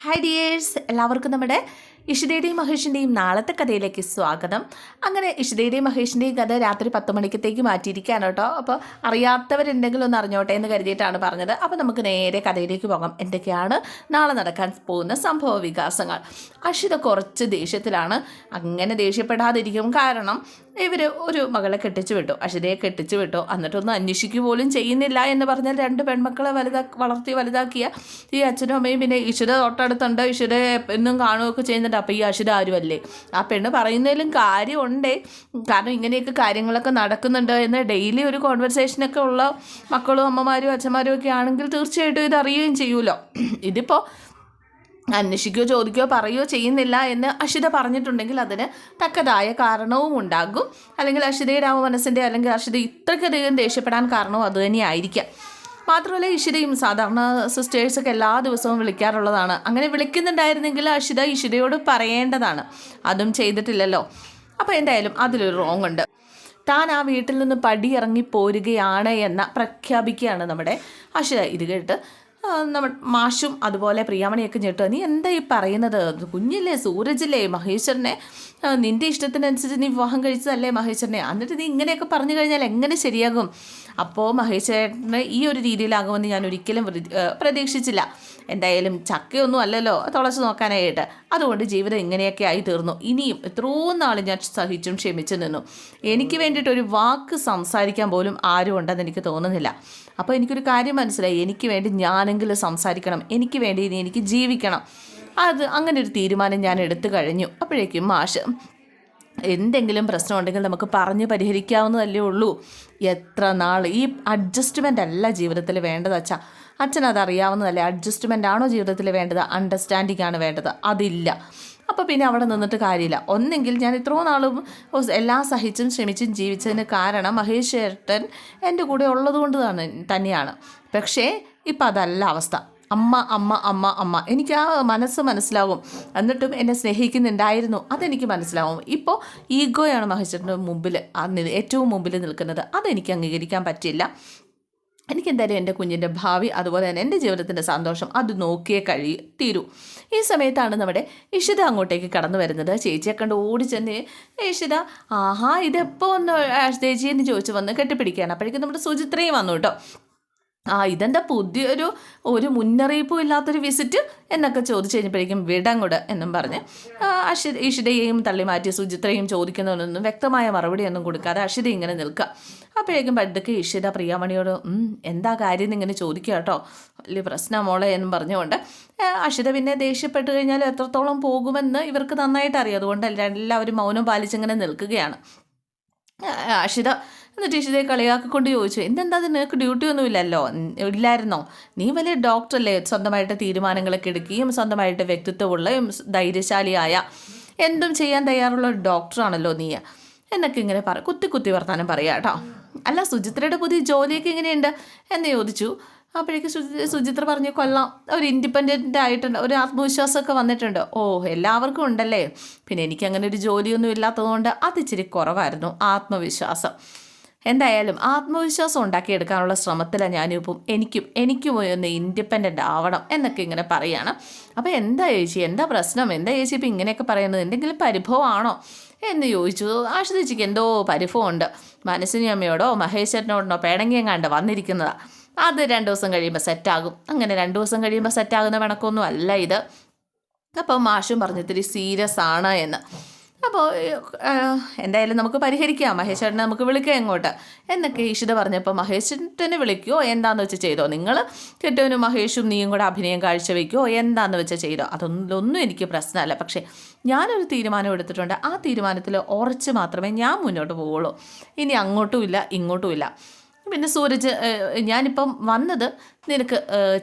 Hi dears എല്ലാവർക്കും നമ്മുടെ ഇഷിതയുടെയും മഹേഷിന്റെയും നാളത്തെ കഥയിലേക്ക് സ്വാഗതം. അങ്ങനെ ഇഷിതയുടെയും മഹേഷിന്റെയും കഥ രാത്രി പത്ത് മണിക്കത്തേക്ക് മാറ്റിയിരിക്കുകയാണ് കേട്ടോ. അപ്പോൾ അറിയാത്തവരുണ്ടെങ്കിൽ ഒന്ന് അറിഞ്ഞോട്ടെ എന്ന് കരുതിയിട്ടാണ് പറഞ്ഞത്. അപ്പോൾ നമുക്ക് നേരെ കഥയിലേക്ക് പോകാം. എന്തൊക്കെയാണ് നാളെ നടക്കാൻ പോകുന്ന സംഭവ വികാസങ്ങൾ? അഷിത കുറച്ച് ദേഷ്യത്തിലാണ്. അങ്ങനെ ദേഷ്യപ്പെടാതിരിക്കും കാരണം ഇവർ ഒരു മകളെ കെട്ടിച്ചു വിട്ടു. അഷിതയെ കെട്ടിച്ചു വിട്ടു. എന്നിട്ടൊന്നും അന്വേഷിക്കുക പോലും ചെയ്യുന്നില്ല എന്ന് പറഞ്ഞാൽ രണ്ട് പെൺമക്കളെ വലുതാ വളർത്തി വലുതാക്കിയ ഈ അച്ഛനും അമ്മയും പിന്നെ ഈശ്വര തൊട്ടടുത്തുണ്ട്. ഈശ്വര എന്നും കാണുകയൊക്കെ ചെയ്യുന്നുണ്ട്. അപ്പോൾ ഈ അശുരാരുമല്ലേ ആ പെണ്ണ് പറയുന്നതിലും കാര്യമുണ്ടേ. കാരണം ഇങ്ങനെയൊക്കെ കാര്യങ്ങളൊക്കെ നടക്കുന്നുണ്ട് എന്ന് ഡെയിലി ഒരു കോൺവെർസേഷനൊക്കെ ഉള്ള മക്കളും അമ്മമാരും അച്ഛന്മാരും ഒക്കെ ആണെങ്കിൽ തീർച്ചയായിട്ടും ഇത് അറിയുകയും ചെയ്യുമല്ലോ. ഇതിപ്പോൾ അന്വേഷിക്കുകയോ ചോദിക്കുകയോ പറയുകയോ ചെയ്യുന്നില്ല എന്ന് അഷിത പറഞ്ഞിട്ടുണ്ടെങ്കിൽ അതിന് തക്കതായ കാരണവും ഉണ്ടാകും. അല്ലെങ്കിൽ അഷിതയുടെ ആ മനസ്സിന്റെ അല്ലെങ്കിൽ അഷിത ഇത്രയ്ക്കധികം ദേഷ്യപ്പെടാൻ കാരണവും അതുതന്നെയായിരിക്കാം മാത്രമല്ല ഇഷിതയും സാധാരണ സിസ്റ്റേഴ്സൊക്കെ എല്ലാ ദിവസവും വിളിക്കാറുള്ളതാണ്. അങ്ങനെ വിളിക്കുന്നുണ്ടായിരുന്നെങ്കിൽ അഷിത ഇഷിതയോട് പറയേണ്ടതാണ്. അതും ചെയ്തിട്ടില്ലല്ലോ. അപ്പോൾ എന്തായാലും അതിലൊരു റോങ് ഉണ്ട്. താൻ ആ വീട്ടിൽ നിന്ന് പടിയിറങ്ങി പോരുകയാണ് എന്ന പ്രഖ്യാപിക്കുകയാണ് നമ്മുടെ അഷിത ഇത് കേട്ട് ആ, നമ്മ മാഷും അതുപോലെ പ്രിയാമണിയൊക്കെ ഞെട്ടുക നീ എന്താ ഈ പറയുന്നത്? കുഞ്ഞില്ലേ സൂരജില്ലേ മഹേശ്വരനെ. നിന്റെ ഇഷ്ടത്തിനനുസരിച്ച് നീ വിവാഹം കഴിച്ചതല്ലേ മഹേശ്വരനെ? എന്നിട്ട് നീ ഇങ്ങനെയൊക്കെ പറഞ്ഞു കഴിഞ്ഞാൽ എങ്ങനെ ശരിയാകും? അപ്പോൾ മഹേശ്വരനെ ഈ ഒരു രീതിയിലാകുമെന്ന് ഞാൻ ഒരിക്കലും പ്രതി- പ്രതീക്ഷിച്ചില്ല. എന്തായാലും ചക്കയൊന്നും അല്ലല്ലോ തുളച്ച് നോക്കാനായിട്ട്. അതുകൊണ്ട് ജീവിതം ഇങ്ങനെയൊക്കെ ആയി തീർന്നു. ഇനിയും എത്രയോ നാൾ ഞാൻ സഹിച്ചും ക്ഷമിച്ചു നിന്നു. എനിക്ക് വേണ്ടിയിട്ട് ഒരു വാക്ക് സംസാരിക്കാൻ പോലും ആരും ഉണ്ടെന്ന് എനിക്ക് തോന്നുന്നില്ല. അപ്പോൾ എനിക്കൊരു കാര്യം മനസ്സിലായി. എനിക്ക് വേണ്ടി ഞാനെങ്കിലും സംസാരിക്കണം. എനിക്ക് വേണ്ടി ഇനി എനിക്ക് ജീവിക്കണം. അത് അങ്ങനെ ഒരു തീരുമാനം ഞാൻ എടുത്തു കഴിഞ്ഞു. അപ്പോഴേക്കും മാഷ് എന്തെങ്കിലും പ്രശ്നം ഉണ്ടെങ്കിൽ നമുക്ക് പറഞ്ഞ് പരിഹരിക്കാവുന്നതല്ലേ ഉള്ളൂ. എത്ര നാൾ ഈ അഡ്ജസ്റ്റ്മെന്റ് അല്ല ജീവിതത്തിൽ വേണ്ടത് അച്ഛാ. അച്ഛൻ അറിയാവുന്നതല്ലേ അഡ്ജസ്റ്റ്മെന്റ് ആണോ ജീവിതത്തിൽ വേണ്ടത്? അണ്ടർസ്റ്റാൻഡിംഗ് ആണ് വേണ്ടത്. അതില്ല. അപ്പോൾ പിന്നെ അവിടെ നിന്നിട്ട് കാര്യമില്ല. ഒന്നെങ്കിൽ ഞാൻ ഇത്രയും നാളും എല്ലാ സഹിച്ചും ശ്രമിച്ചും ജീവിച്ചതിന് കാരണം മഹേഷ് ചേട്ടൻ എന്റെ കൂടെ ഉള്ളതുകൊണ്ട് തന്നെ തന്നെയാണ്. പക്ഷേ ഇപ്പം അതല്ല അവസ്ഥ. അമ്മ അമ്മ അമ്മ അമ്മ. എനിക്ക് ആ മനസ്സ് മനസ്സിലാവും. എന്നിട്ടും എന്നെ സ്നേഹിക്കുന്നുണ്ടായിരുന്നു. അതെനിക്ക് മനസ്സിലാവും. ഇപ്പോൾ ഈഗോയാണ് മഹേശ്വരന്റെ മുമ്പിൽ ഏറ്റവും മുമ്പിൽ നിൽക്കുന്നത്. അതെനിക്ക് അംഗീകരിക്കാൻ പറ്റില്ല എനിക്ക് എന്തായാലും എന്റെ കുഞ്ഞിന്റെ ഭാവി അതുപോലെ തന്നെ എന്റെ ജീവിതത്തിന്റെ സന്തോഷം അത് നോക്കിയേ കഴി തീരൂ. ഈ സമയത്താണ് നമ്മുടെ ഇഷിത അങ്ങോട്ടേക്ക് കടന്നു വരുന്നത്. ചേച്ചിയെ കണ്ട് ഓടി ചെന്ന് ഇഷിത ആഹാ ഇതെപ്പോൾ ഒന്ന് ചേച്ചി എന്ന് ചോദിച്ചു വന്ന് കെട്ടിപ്പിടിക്കുകയാണ്. അപ്പോഴേക്കും നമ്മുടെ സുചിത്രയും വന്നു കേട്ടോ. ആ ഇതെന്താ പുതിയൊരു ഒരു മുന്നറിയിപ്പും ഇല്ലാത്തൊരു വിസിറ്റ് എന്നൊക്കെ ചോദിച്ചു കഴിഞ്ഞപ്പോഴേക്കും വിടങ്ങുട എന്നും പറഞ്ഞ്. ഇഷിതയെയും തള്ളി മാറ്റി സുചിത്രയും ചോദിക്കുന്നതിനൊന്നും വ്യക്തമായ മറുപടിയൊന്നും കൊടുക്കാതെ അഷിത ഇങ്ങനെ നിൽക്കുക അപ്പോഴേക്കും പണ്ടൊക്കെ ഇഷിത പ്രിയാമണിയോട് "ഉം, എന്താ കാര്യം ഇങ്ങനെ ചോദിക്കുക കേട്ടോ? വലിയ പ്രശ്നം മോളെ എന്നും പറഞ്ഞുകൊണ്ട്. അഷിത പിന്നെ ദേഷ്യപ്പെട്ട് കഴിഞ്ഞാൽ എത്രത്തോളം പോകുമെന്ന് ഇവർക്ക് നന്നായിട്ട് അറിയാം. അതുകൊണ്ട് എല്ലാവരും മൗനം പാലിച്ചിങ്ങനെ നിൽക്കുകയാണ്. അഷിത എന്നിട്ട് ഇഷിതയെ കളിയാക്കിക്കൊണ്ട് ചോദിച്ചു എന്തെന്താ നിനക്ക് ഡ്യൂട്ടി ഒന്നും ഇല്ലല്ലോ ഉം, ഇല്ലായിരുന്നോ? നീ വലിയ ഡോക്ടറല്ലേ സ്വന്തമായിട്ട് തീരുമാനങ്ങളൊക്കെ എടുക്കുകയും സ്വന്തമായിട്ട് വ്യക്തിത്വമുള്ളയും ധൈര്യശാലിയായ എന്തും ചെയ്യാൻ തയ്യാറുള്ള ഒരു ഡോക്ടറാണല്ലോ നീ. എന്നൊക്കെ ഇങ്ങനെ പറ കുത്തി കുത്തി വർത്താനം പറയാം കേട്ടോ അല്ല സുചിത്രയുടെ പുതിയ ജോലിയൊക്കെ എങ്ങനെയുണ്ട്? എന്ന് ചോദിച്ചു. അപ്പോഴേക്ക് സുചി സുചിത്ര പറഞ്ഞു കൊള്ളാം. ഒരു ഇൻഡിപെൻഡന്റ് ആയിട്ടുണ്ട്. ഒരു ആത്മവിശ്വാസമൊക്കെ വന്നിട്ടുണ്ട്. ഓ എല്ലാവർക്കും ഉണ്ടല്ലേ? പിന്നെ എനിക്ക് അങ്ങനെ ഒരു ജോലിയൊന്നും ഇല്ലാത്തതുകൊണ്ട് അത് ഇച്ചിരി കുറവായിരുന്നു ആത്മവിശ്വാസം. എന്തായാലും ആത്മവിശ്വാസം ഉണ്ടാക്കിയെടുക്കാനുള്ള ശ്രമത്തിലാണ് ഞാനിപ്പം എനിക്കും എനിക്കും ഒന്ന് ഇൻഡിപെൻഡന്റ് ആവണം എന്നൊക്കെ ഇങ്ങനെ പറയാണ്. അപ്പോൾ എന്താ ചേച്ചി? എന്താ പ്രശ്നം? എന്താ ചേച്ചി ഇപ്പം ഇങ്ങനെയൊക്കെ പറയുന്നത്? എന്തെങ്കിലും പരിഭവമാണോ? എന്ന് ചോദിച്ചു. ആശ്വസിച്ചിക്ക് എന്തോ പരിഭവമുണ്ട്. മനസ്സിനി അമ്മയോടോ മഹേശ്വരനോടോ പേടങ്ങിയെങ്ങാണ്ട് വന്നിരിക്കുന്നതാ. അത് രണ്ട് ദിവസം കഴിയുമ്പോൾ സെറ്റാകും അങ്ങനെ രണ്ട് ദിവസം കഴിയുമ്പോൾ സെറ്റാകുന്ന കണക്കൊന്നും അല്ല ഇത്. അപ്പം മാഷും പറഞ്ഞു ഇത്തിരി സീരിയസ് ആണ് എന്ന്. അപ്പോൾ എന്തായാലും നമുക്ക് പരിഹരിക്കാം. മഹേശ്വരനെ നമുക്ക് വിളിക്കാം ഇങ്ങോട്ട് എന്നൊക്കെ ഈശ്വര പറഞ്ഞപ്പോൾ മഹേശ്വരനെ വിളിക്കുമോ എന്താണെന്ന് വെച്ച് ചെയ്തോ? നിങ്ങൾ കെട്ടവനും മഹേഷും നീയും കൂടെ അഭിനയം കാഴ്ചവെക്കുമോ എന്താണെന്ന് വെച്ചാൽ ചെയ്തോ? അതൊന്നും എനിക്ക് പ്രശ്നമല്ല. പക്ഷേ ഞാനൊരു തീരുമാനം എടുത്തിട്ടുണ്ട്. ആ തീരുമാനത്തിൽ ഉറച്ച് മാത്രമേ ഞാൻ മുന്നോട്ട് പോവുള്ളൂ. ഇനി അങ്ങോട്ടുമില്ല ഇങ്ങോട്ടുമില്ല പിന്നെ സൂരജ് ഞാനിപ്പം വന്നത് നിനക്ക്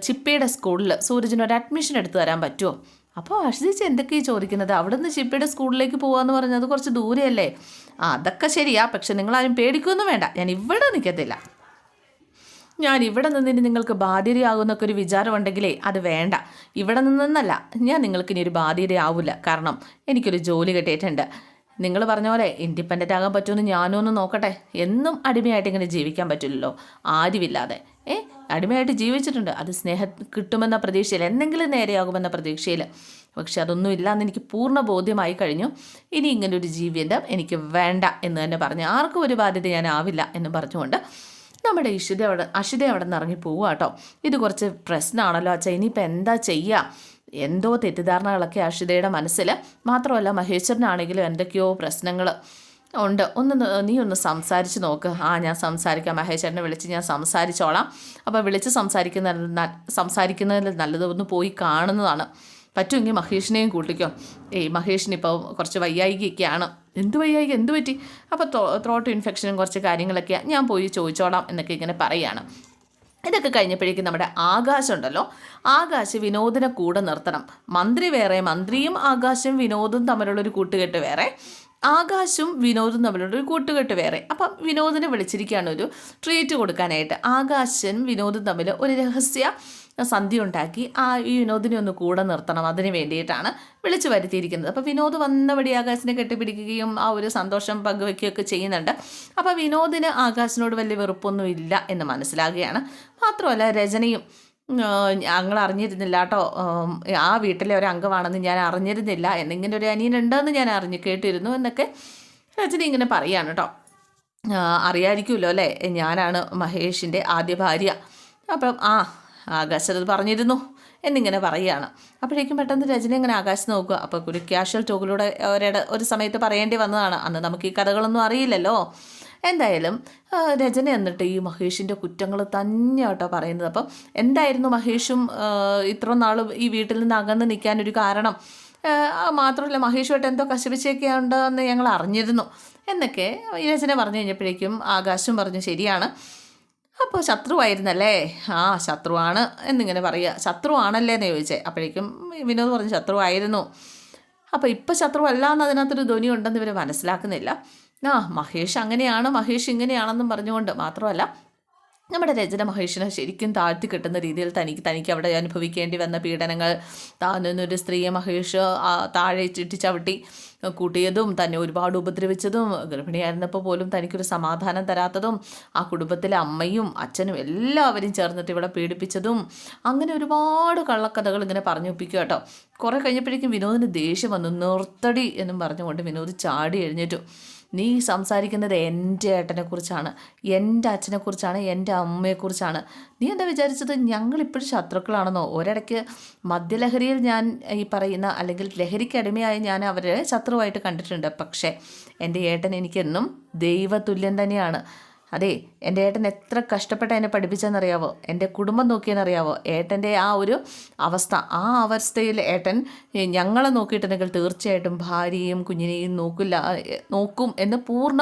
ചിപ്പയുടെ സ്കൂളിൽ സൂരജിന് ഒരു അഡ്മിഷൻ എടുത്തു തരാൻ പറ്റുമോ അപ്പോൾ അശ്വതിച്ച് എന്തൊക്കെയാണ് ചോദിക്കുന്നത്? അവിടെ നിന്ന് ചിപ്പിയുടെ സ്കൂളിലേക്ക് പോകാമെന്ന് പറഞ്ഞത് കുറച്ച് ദൂരെയല്ലേ? ആ അതൊക്കെ ശരിയാ. പക്ഷെ നിങ്ങളാരും പേടിക്കൊന്നും വേണ്ട. ഞാൻ ഇവിടെ നിൽക്കത്തില്ല ഞാൻ ഇവിടെ നിന്നിന് നിങ്ങൾക്ക് ബാധ്യതയാകുന്നൊക്കെ ഒരു വിചാരമുണ്ടെങ്കിലേ അത് വേണ്ട. ഇവിടെ നിന്നല്ല. ഞാൻ നിങ്ങൾക്ക് ഇനി ഒരു ബാധ്യതയാവില്ല കാരണം എനിക്കൊരു ജോലി കിട്ടിയിട്ടുണ്ട്. നിങ്ങൾ പറഞ്ഞ പോലെ ഇൻഡിപെൻഡന്റ് ആകാൻ പറ്റുമെന്ന് ഞാനും ഒന്ന് നോക്കട്ടെ. എന്നും അടിമയായിട്ട് ഇങ്ങനെ ജീവിക്കാൻ പറ്റില്ലല്ലോ. ആരുമില്ലാതെ. ഏ അടിമയായിട്ട് ജീവിച്ചിട്ടുണ്ട്. അത് സ്നേഹം കിട്ടുമെന്ന പ്രതീക്ഷയിൽ എന്തെങ്കിലും നേരെയാകുമെന്ന പ്രതീക്ഷയിൽ. പക്ഷെ അതൊന്നും ഇല്ലയെന്ന് എനിക്ക് പൂർണ ബോധ്യമായി കഴിഞ്ഞു. ഇനി ഇങ്ങനൊരു ജീവിതം എനിക്ക് വേണ്ട എന്ന് തന്നെ പറഞ്ഞു ആർക്കും ഒരു ബാധ്യത ഞാൻ ആവില്ല എന്ന് പറഞ്ഞുകൊണ്ട് നമ്മുടെ ഇഷിത അവിടെ അഷിത അവിടെ നിന്ന് ഇറങ്ങി പോവുക കേട്ടോ. ഇത് കുറച്ച് പ്രശ്നമാണല്ലോ അച്ഛാ. ഇനിയിപ്പോൾ എന്താ ചെയ്യുക എന്തോ തെറ്റിദ്ധാരണകളൊക്കെ അഷിതയുടെ മനസ്സിൽ മാത്രമല്ല മഹേശ്വരനാണെങ്കിലും എന്തൊക്കെയോ പ്രശ്നങ്ങൾ ഉണ്ട്. ഒന്ന് നീ ഒന്ന് സംസാരിച്ച് നോക്ക്. ആ ഞാൻ സംസാരിക്കാം. മഹേശ്വരനെ വിളിച്ച് ഞാൻ സംസാരിച്ചോളാം. അപ്പോൾ വിളിച്ച് സംസാരിക്കുന്ന സംസാരിക്കുന്നതിൽ നല്ലത് ഒന്ന് പോയി കാണുന്നതാണ്. പറ്റുമെങ്കിൽ മഹേഷിനെയും കൂട്ടിക്കോ. ഏയ് മഹേഷിനിപ്പോൾ കുറച്ച് വയ്യായികയൊക്കെയാണ്. എന്ത് വയ്യായിക? എന്ത് പറ്റി? അപ്പോൾ ത്രോട്ട് ഇൻഫെക്ഷനും കുറച്ച് കാര്യങ്ങളൊക്കെയാണ് ഞാൻ പോയി ചോദിച്ചോളാം എന്നൊക്കെ ഇങ്ങനെ പറയുകയാണ് ഇതൊക്കെ കഴിഞ്ഞപ്പോഴേക്കും നമ്മുടെ ആകാശം ഉണ്ടല്ലോ. ആകാശ് വിനോദിനെ കൂടെ നിർത്തണം. മന്ത്രി വേറെ മന്ത്രിയും ആകാശും വിനോദും തമ്മിലുള്ളൊരു കൂട്ടുകെട്ട് വേറെ. ആകാശും വിനോദും തമ്മിലുള്ള ഒരു കൂട്ടുകെട്ട് വേറെ. അപ്പം വിനോദിനെ വിളിച്ചിരിക്കുകയാണ് ഒരു ട്രീറ്റ് കൊടുക്കാനായിട്ട്. ആകാശൻ വിനോദും തമ്മിൽ ഒരു രഹസ്യ സന്ധ്യ ഉണ്ടാക്കി ആ ഈ വിനോദിനെ ഒന്ന് കൂടെ നിർത്തണം. അതിന് വേണ്ടിയിട്ടാണ് വിളിച്ചു വരുത്തിയിരിക്കുന്നത്. അപ്പോൾ വിനോദ് വന്നപടി ആകാശിനെ കെട്ടിപ്പിടിക്കുകയും ആ ഒരു സന്തോഷം പങ്കുവയ്ക്കുകയൊക്കെ ചെയ്യുന്നുണ്ട്. അപ്പോൾ വിനോദിന് ആകാശിനോട് വലിയ വെറുപ്പൊന്നും ഇല്ല എന്ന് മനസ്സിലാകുകയാണ്. മാത്രമല്ല രചനയും ഞങ്ങൾ അറിഞ്ഞിരുന്നില്ല കേട്ടോ ആ വീട്ടിലെ ഒരു അംഗമാണെന്ന് ഞാൻ അറിഞ്ഞിരുന്നില്ല. എന്നിങ്ങനെ ഒരു അനിയനുണ്ടെന്ന് ഞാൻ അറിഞ്ഞു കേട്ടിരുന്നു എന്നൊക്കെ രജനി ഇങ്ങനെ പറയാണ് കേട്ടോ അറിയായിരിക്കുമല്ലോ അല്ലേ? ഞാനാണ് മഹേഷിന്റെ ആദ്യ ഭാര്യ. അപ്പം ആ ആകാശത് പറഞ്ഞിരുന്നു എന്നിങ്ങനെ പറയുകയാണ് അപ്പോഴേക്കും പെട്ടെന്ന് രജനി ഇങ്ങനെ ആകാശം നോക്കുക. അപ്പോൾ ഒരു ക്യാഷ്വൽ ടോക്കിലൂടെ ഒരു സമയത്ത് പറയേണ്ടി വന്നതാണ്. അന്ന് നമുക്ക് ഈ കഥകളൊന്നും അറിയില്ലല്ലോ. എന്തായാലും രചന എന്നിട്ട് ഈ മഹേഷിന്റെ കുറ്റങ്ങൾ തന്നെയാട്ടോ പറയുന്നത്. അപ്പം എന്തായിരുന്നു മഹേഷും ഇത്ര നാൾ ഈ വീട്ടിൽ നിന്ന് അകന്ന് നിൽക്കാനൊരു കാരണം? മാത്രമല്ല മഹേഷുമായിട്ട് എന്തോ കശപിച്ചൊക്കെ ഉണ്ടെന്ന് ഞങ്ങൾ അറിഞ്ഞിരുന്നു. എന്നൊക്കെ ഈ രചന പറഞ്ഞു കഴിഞ്ഞപ്പോഴേക്കും ആകാശം പറഞ്ഞു ശരിയാണ്. അപ്പോൾ ശത്രുവായിരുന്നല്ലേ ആ ശത്രുവാണ് എന്നിങ്ങനെ പറയുക. ശത്രുവാണല്ലേ എന്ന് ചോദിച്ചേ. അപ്പോഴേക്കും വിനോദ് പറഞ്ഞു ശത്രുവായിരുന്നു. അപ്പോൾ ഇപ്പോൾ ശത്രുവല്ല എന്ന് അതിനകത്തൊരു ധ്വനി ഉണ്ടെന്ന് ഇവർ മനസ്സിലാക്കുന്നില്ല. ആ മഹേഷ് അങ്ങനെയാണ് മഹേഷ് ഇങ്ങനെയാണെന്നും പറഞ്ഞുകൊണ്ട് മാത്രമല്ല നമ്മുടെ രചന മഹേഷിനെ ശരിക്കും താഴ്ത്തി കിട്ടുന്ന രീതിയിൽ തനിക്ക് തനിക്ക് അവിടെ അനുഭവിക്കേണ്ടി വന്ന പീഡനങ്ങൾ താനൊരു സ്ത്രീയെ മഹേഷ് താഴെ ചുറ്റി ചവിട്ടി കൂട്ടിയതും തന്നെ ഒരുപാട് ഉപദ്രവിച്ചതും ഗർഭിണിയായിരുന്നപ്പോൾ പോലും തനിക്കൊരു സമാധാനം തരാത്തതും ആ കുടുംബത്തിലെ അമ്മയും അച്ഛനും എല്ലാവരും ചേർന്നിട്ട് ഇവിടെ പീഡിപ്പിച്ചതും അങ്ങനെ ഒരുപാട് കള്ളക്കഥകൾ ഇങ്ങനെ പറഞ്ഞു ഒപ്പിക്കുക കേട്ടോ. കുറേ കഴിഞ്ഞപ്പോഴേക്കും വിനോദിന് ദേഷ്യം വന്നു നിർത്തടി എന്നും പറഞ്ഞുകൊണ്ട് വിനോദ് ചാടി എഴുന്നേറ്റു. നീ സംസാരിക്കുന്നത് എന്റെ ഏട്ടനെക്കുറിച്ചാണ് എന്റെ അച്ഛനെക്കുറിച്ചാണ് എന്റെ അമ്മയെക്കുറിച്ചാണ്. നീ എന്താ വിചാരിച്ചത്? ഞങ്ങളിപ്പോഴും ശത്രുക്കളാണെന്നോ? ഒരിടയ്ക്ക് മദ്യലഹരിയിൽ ഞാൻ ഈ പറയുന്ന അല്ലെങ്കിൽ ലഹരിക്ക് അടിമയായി ഞാൻ അവരെ ശത്രുവായിട്ട് കണ്ടിട്ടുണ്ട്. പക്ഷേ എന്റെ ഏട്ടൻ എനിക്കെന്നും ദൈവതുല്യം തന്നെയാണ്. അതെ എന്റെ ഏട്ടൻ എത്ര കഷ്ടപ്പെട്ട് എന്നെ പഠിപ്പിച്ചെന്നറിയാവോ? എന്റെ കുടുംബം നോക്കിയെന്നറിയാവോ? ഏട്ടന്റെ ആ ഒരു അവസ്ഥ ആ അവസ്ഥയിൽ ഏട്ടൻ ഞങ്ങളെ നോക്കിയിട്ടുണ്ടെങ്കിൽ തീർച്ചയായിട്ടും ഭാര്യയും കുഞ്ഞിനെയും നോക്കില്ല നോക്കും എന്ന് പൂർണ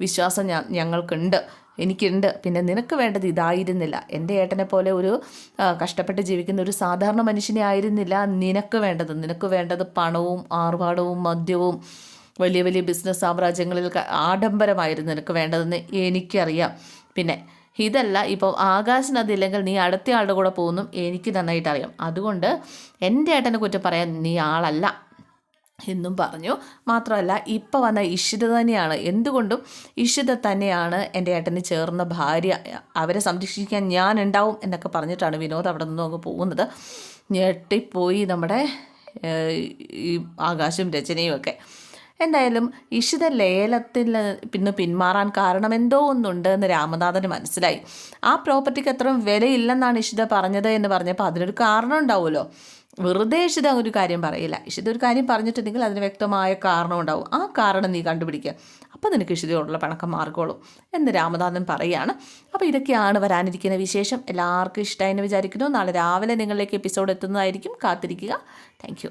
വിശ്വാസം ഞങ്ങൾക്കുണ്ട് എനിക്കുണ്ട്. പിന്നെ നിനക്ക് വേണ്ടത് ഇതായിരുന്നില്ല. എന്റെ ഏട്ടനെ പോലെ ഒരു കഷ്ടപ്പെട്ട് ജീവിക്കുന്ന ഒരു സാധാരണ മനുഷ്യനെ ആയിരുന്നില്ല നിനക്ക് വേണ്ടത്. നിനക്ക് വേണ്ടത് പണവും ആർഭാടവും മദ്യവും വലിയ വലിയ ബിസിനസ് സാമ്രാജ്യങ്ങളിൽ ആഡംബരമായിരുന്നു നിനക്ക് വേണ്ടതെന്ന് എനിക്കറിയാം. പിന്നെ ഇതല്ല ഇപ്പോൾ ആകാശിന് അതില്ലെങ്കിൽ നീ അടുത്ത ആളുടെ കൂടെ പോകുന്നു എനിക്ക് നന്നായിട്ട് അറിയാം. അതുകൊണ്ട് എന്റെ ഏട്ടനെ കുറ്റം പറയാൻ നീ ആളല്ല എന്നും പറഞ്ഞു. മാത്രമല്ല ഇപ്പോൾ വന്ന ഇഷിത തന്നെയാണ്. എന്തുകൊണ്ടും ഇഷിത തന്നെയാണ് എന്റെ ഏട്ടന് ചേർന്ന ഭാര്യ. അവരെ സംരക്ഷിക്കാൻ ഞാൻ ഉണ്ടാവും എന്നൊക്കെ പറഞ്ഞിട്ടാണ് വിനോദ് അവിടെ നിന്നും അങ്ങ് പോകുന്നത്. ഞെട്ടിപ്പോയി നമ്മുടെ ഈ ആകാശവും രചനയും ഒക്കെ. എന്തായാലും ഇഷിത ലേലത്തിൽ പിന്നെ പിന്മാറാൻ കാരണം എന്തോ ഒന്നുണ്ട് എന്ന് രാമനാഥന് മനസ്സിലായി. ആ പ്രോപ്പർട്ടിക്ക് അത്രയും വിലയില്ലെന്നാണ് ഇഷിത പറഞ്ഞത് എന്ന് പറഞ്ഞപ്പോൾ അതിനൊരു കാരണം ഉണ്ടാവുമല്ലോ. വെറുതെ ഇഷിത ഒരു കാര്യം പറയില്ല. ഇഷിത ഒരു കാര്യം പറഞ്ഞിട്ടുണ്ടെങ്കിൽ അതിന് വ്യക്തമായ കാരണം ഉണ്ടാവും. ആ കാരണം നീ കണ്ടുപിടിക്കുക അപ്പോൾ നിനക്ക് ഇഷിതയോടുള്ള പിണക്കം മാർഗോളും എന്ന് രാമനാഥൻ പറയുകയാണ്. അപ്പോൾ ഇതൊക്കെയാണ് വരാനിരിക്കുന്ന വിശേഷം. എല്ലാവർക്കും ഇഷ്ടമായി എന്ന് വിചാരിക്കുന്നു. നാളെ രാവിലെ നിങ്ങളിലേക്ക് എപ്പിസോഡ് എത്തുന്നതായിരിക്കും. കാത്തിരിക്കുക. താങ്ക്